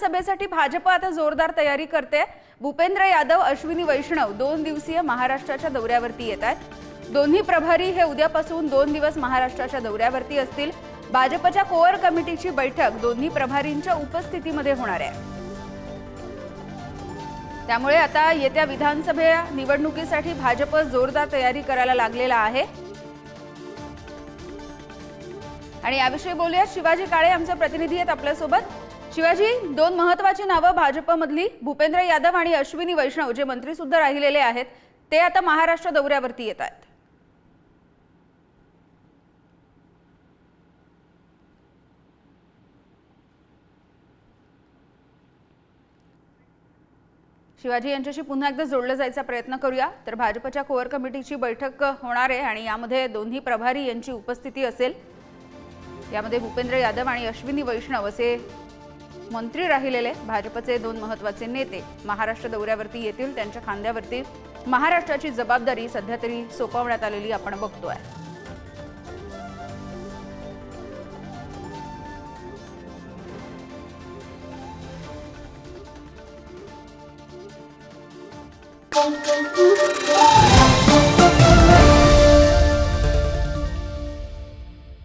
विधानसभेसाठी भाजप आता जोरदार तयारी करते. भूपेंद्र यादव अश्विनी वैष्णव दोन दिवसीय महाराष्ट्राच्या दौऱ्यावरती येत आहेत. दोन्ही प्रभारी हे उद्यापासून दोन दिवस महाराष्ट्राच्या दौऱ्यावरती असतील. भाजपच्या कोअर कमिटीची बैठक दोन्ही प्रभारींच्या उपस्थितीमध्ये होणार आहे. त्यामुळे आता येत्या विधानसभे निवडणुकीसाठी भाजप जोरदार तयारी करायला लागलेला आहे. आणि याविषयी बोलूया शिवाजी काळे आमचे प्रतिनिधी आहेत आपल्यासोबत. शिवाजी दोन महत्वाची नावं भाजपमधली भूपेंद्र यादव आणि अश्विनी वैष्णव जे मंत्री सुद्धा राहिलेले आहेत ते आता महाराष्ट्र दौऱ्यावरती येत आहेत. शिवाजी यांच्याशी पुन्हा एकदा जोडलं जायचा प्रयत्न करूया. तर भाजपच्या कोअर कमिटीची बैठक होणार आहे आणि यामध्ये दोन्ही प्रभारी यांची उपस्थिती असेल. यामध्ये भूपेंद्र यादव आणि अश्विनी वैष्णव असे मंत्री राहिलेले भाजपचे दोन महत्त्वाचे नेते महाराष्ट्र दौऱ्यावरती येतील त्यांच्या खांद्यावरती महाराष्ट्राची जबाबदारी सध्या तरी सोपवण्यात आलेली आपण बघतोय Thank you.